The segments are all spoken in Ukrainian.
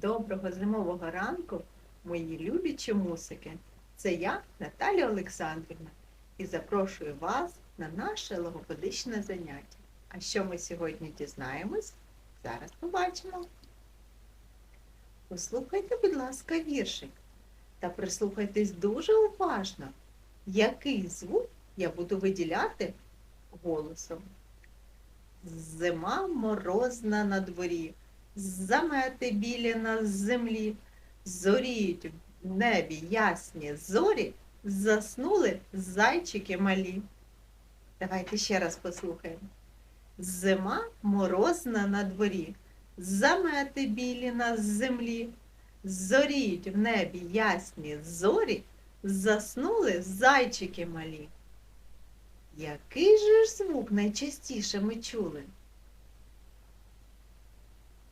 Доброго зимового ранку, мої любі чомусики. Це я, Наталя Олександрівна, і запрошую вас на наше логопедичне заняття. А що ми сьогодні дізнаємось? Зараз побачимо. Послухайте, будь ласка, віршик та прислухайтесь дуже уважно, який звук я буду виділяти голосом. Зима морозна на дворі, замети білі на землі, зоріють в небі ясні зорі, заснули зайчики малі. Давайте ще раз послухаємо. Зима морозна на дворі, замети білі на землі, зоріють в небі ясні зорі, заснули зайчики малі. Який же ж звук найчастіше ми чули?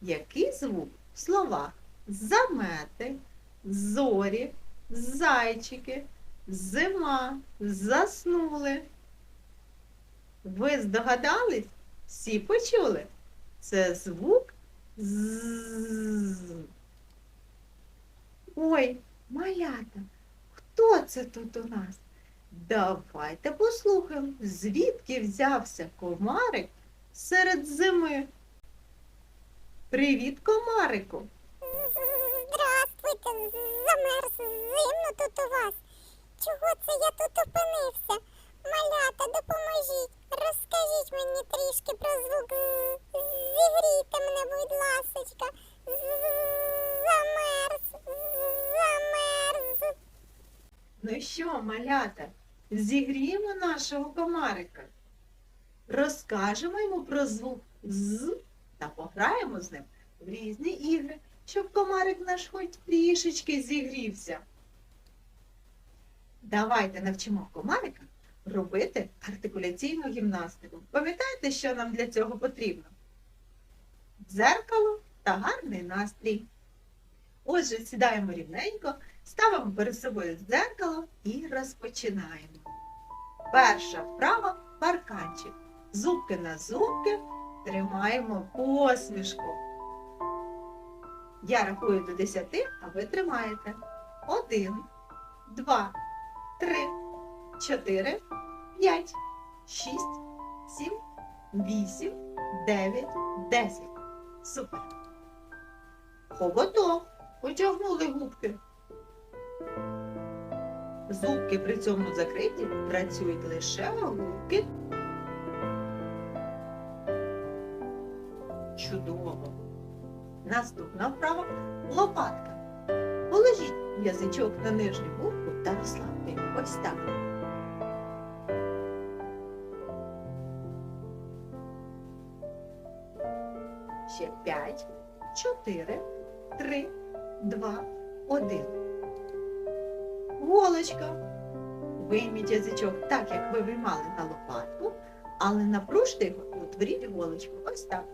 Який звук в словах замети, зорі, зайчики, зима, заснули? Ви здогадались? Всі почули? Це звук з. Ой, малята, хто це тут у нас? Давайте послухаємо, звідки взявся комарик серед зими. Привіт, комарику! Здравствуйте, замерз зимно тут у вас. Чого це я тут опинився? Малята, допоможіть. Розкажіть мені трішки про звук. Зігрійте мене, будь ласочка. Замерз, замерз. Ну що, малята, зігріємо нашого комарика. Розкажемо йому про звук з та пограємо з ним в різні ігри, щоб комарик наш хоч трішечки зігрівся. Давайте навчимо комарика робити артикуляційну гімнастику. Пам'ятаєте, що нам для цього потрібно? Дзеркало та гарний настрій. Отже, сідаємо рівненько, ставимо перед собою дзеркало і розпочинаємо. Перша вправа парканчик. Зубки на зубки, тримаємо посмішку. Я рахую до 10, а ви тримаєте. Один, два, три, чотири, п'ять, шість, сім, вісім, дев'ять, десять. Супер. Хоботок. Потягнули губки. Зубки при цьому закриті, працюють лише губки. Наступна вправа лопатка. Положіть язичок на нижню губку та розслабте. Ось так. Ще п'ять, чотири, три, два, один. Голочка. Вийміть язичок так, як ви виймали на лопатку, але напружте його і утворіть голочку. Ось так.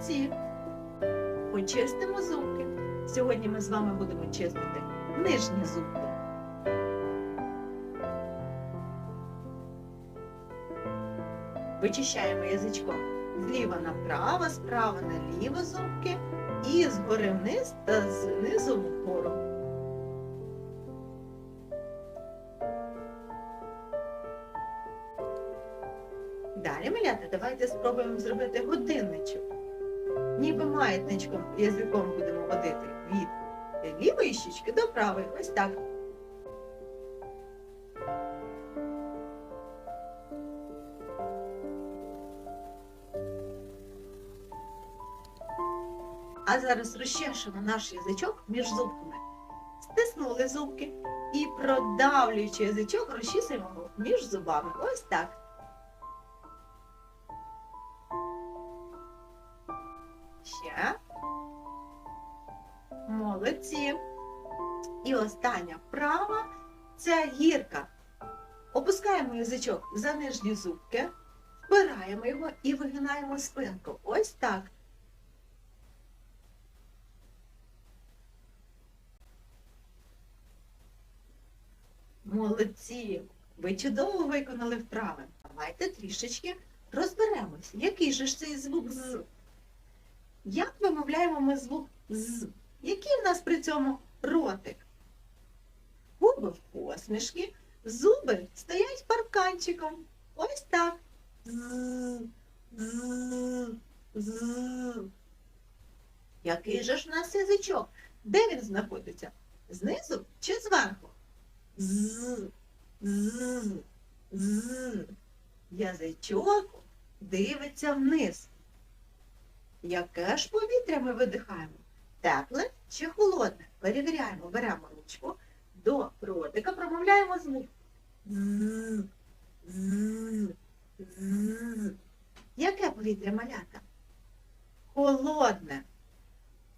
Молодці. Почистимо зубки. Сьогодні ми з вами будемо чистити нижні зубки. Вичищаємо язичком зліва направо, справа наліво зубки і згори вниз та знизу вгору. Далі, малята, давайте спробуємо зробити годинничок. Ніби маятничком язиком будемо водити від лівої щічки до правої. Ось так. А зараз розчешемо наш язичок між зубками. Стиснули зубки і, продавлюючи язичок, розчісуємо його між зубами. Ось так. Ще. Молодці. І остання вправа це гірка. Опускаємо язичок за нижні зубки, вбираємо його і вигинаємо спинку. Ось так. Молодці! Ви чудово виконали вправи. Давайте трішечки розберемося, який же ж цей звук з. Як вимовляємо ми звук з? Який в нас при цьому ротик? Губи в посмішки, зуби стоять парканчиком. Ось так. З, з, з. Який же ж у нас язичок? Де він знаходиться? Знизу чи зверху? З, з, з. Язичок дивиться вниз. Яке ж повітря ми видихаємо? Тепле чи холодне? Перевіряємо, беремо ручку, до ротика промовляємо звук. З, з. Яке повітря малята? Холодне.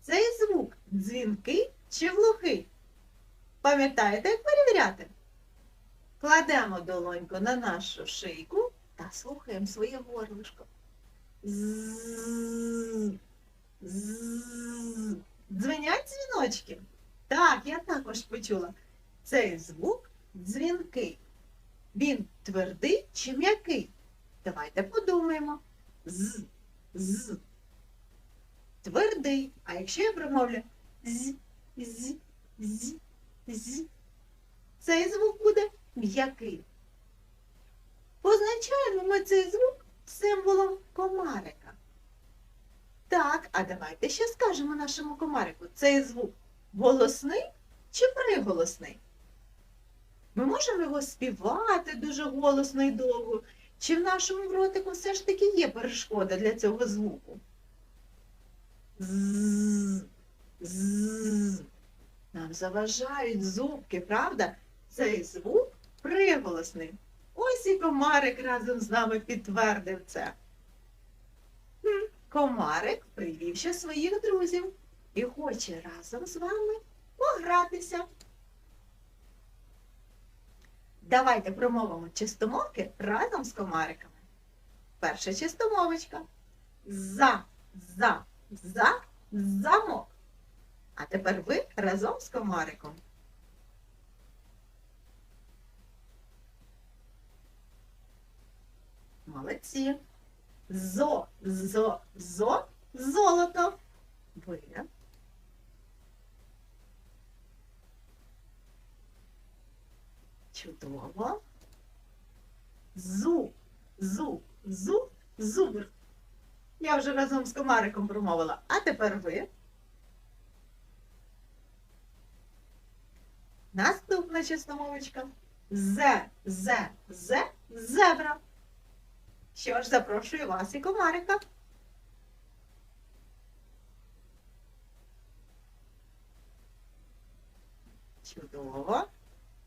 Цей звук дзвінкий чи глухий? Пам'ятаєте, як перевіряти? Кладемо долоньку на нашу шийку та слухаємо своє горлишко. З. Дзвіночки? Так, я також почула. Цей звук дзвінкий. Він твердий чи м'який? Давайте подумаємо. З, з. Твердий. А якщо я промовлю з, з, з, з, цей звук буде м'який. Позначаємо ми цей звук символом комарика. Так, а давайте ще скажемо нашому комарику, цей звук голосний чи приголосний? Ми можемо його співати дуже голосно і довго, чи в нашому ротику все ж таки є перешкода для цього звуку? З, з. Нам заважають зубки, правда? Цей звук приголосний. Ось і комарик разом з нами підтвердив це. Комарик привів ще своїх друзів і хоче разом з вами погратися. Давайте промовимо чистомовки разом з комариками. Перша чистомовочка. За, за, за, замок. А тепер ви разом з комариком. Молодці. Зо, зо, зо, золото. Ви. Чудово. Зу, зу, зу, зубр. Я вже разом з комариком промовила. А тепер ви. Наступна чистомовочка. Зе, зе, зе, зебра. Що ж, запрошую вас і комарика. Чудово.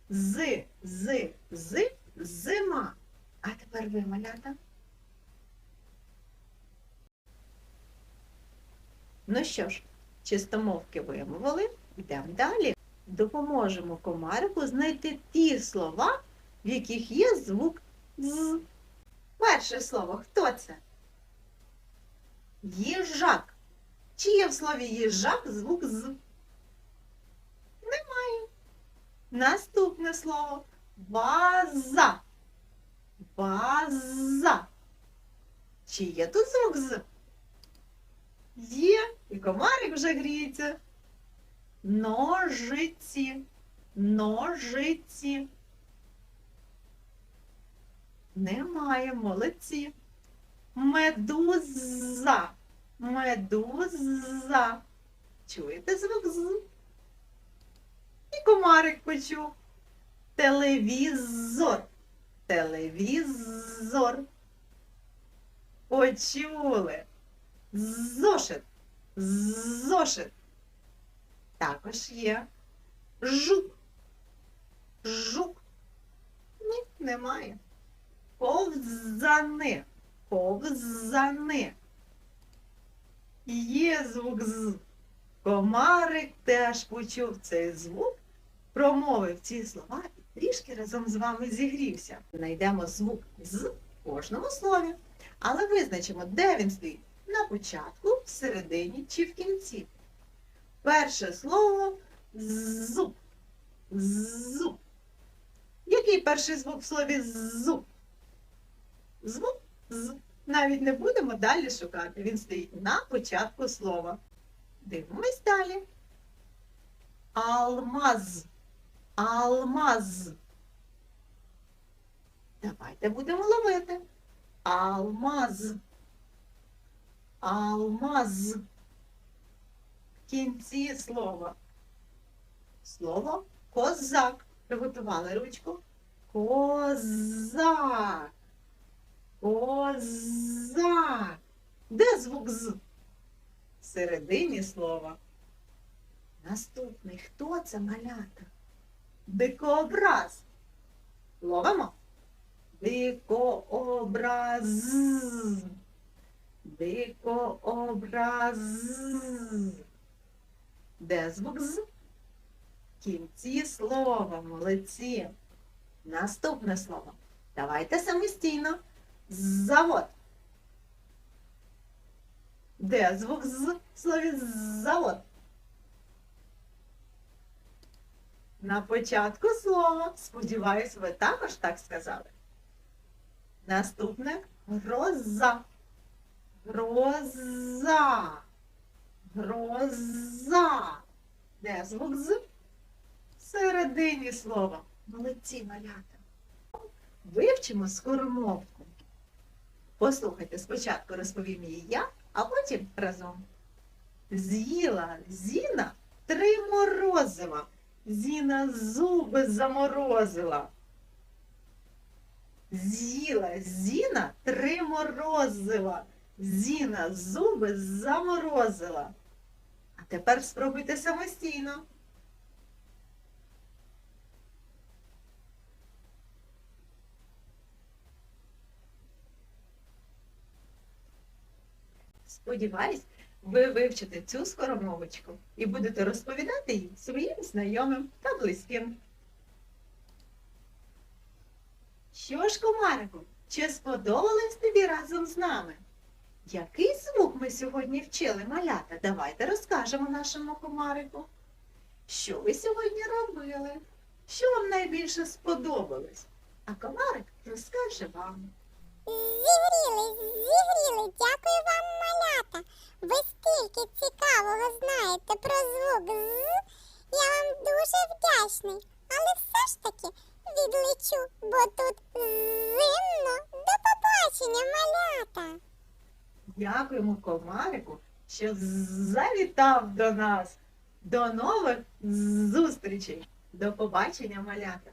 З, з, з, зима. А тепер ви, малята. Ну що ж, чистомовки вимовили, йдемо далі. Допоможемо комарику знайти ті слова, в яких є звук з. Перше слово хто це? Їжак. Чи є в слові їжак звук з? Немає. Наступне слово ваза. Ваза. Чи є тут звук з? Є. І комарик вже гріється. Ножиці. Ножиці. Немає, молодці. Медуза. Медуза. Чуєте звук з? І комарик почув. Телевізор. Телевізор. Почули. Зошит. Зошит. Також є. Жук. Жук. Ні, немає. Повзани. Повзани. Є звук з. Комарик теж почув цей звук, промовив ці слова і трішки разом з вами зігрівся. Знайдемо звук з в кожному слові, але визначимо, де він стоїть на початку, всередині чи в кінці. Перше слово зуб. Зуб. Який перший звук в слові зуб? Звук з. Навіть не будемо далі шукати. Він стоїть на початку слова. Дивимось далі. Алмаз. Алмаз. Давайте будемо ловити. Алмаз. Алмаз. В кінці слова. Слово козак. Приготували ручку. Козак. Козак. Де звук з? Всередині слова. Наступний. Хто це малята? Дикообраз. Ловимо. Дикообраз. Дикообраз. Де звук з? В кінці слова. Молодці. Наступне слово. Давайте самостійно. Завод. Де звук з в слові завод? На початку слова. Сподіваюсь, ви також так сказали. Наступне гроза. Гроза. Гроза. Де звук з? Всередині слова. Молодці малята. Вивчимо скоромовку. Послухайте, спочатку розповім її я, а потім разом. З'їла Зіна три морозива. Зіна зуби заморозила. З'їла Зіна три морозива. Зіна зуби заморозила. А тепер спробуйте самостійно. Сподіваюсь, ви вивчите цю скоромовочку і будете розповідати її своїм знайомим та близьким. Що ж, комарику, чи сподобалось тобі разом з нами? Який звук ми сьогодні вчили малята? Давайте розкажемо нашому комарику. Що ви сьогодні робили? Що вам найбільше сподобалось? А комарик розкаже вам. Зігріли, зігріли, дякую що завітав до нас. До нових зустрічей. До побачення, малята.